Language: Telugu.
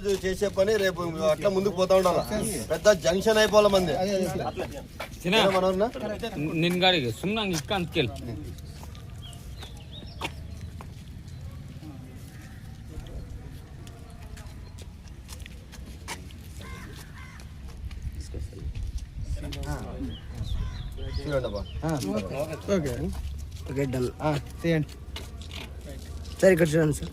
రోజు చేసే పని రేపు అట్లా ముందుకు పోతా ఉండాలి? పెద్ద జంక్షన్ అయిపోవాలి మంది? సున్నా ఇంకా అంతకెళ్ళి చూడండి ఓకే. ఇక్కడ చూడండి సార్.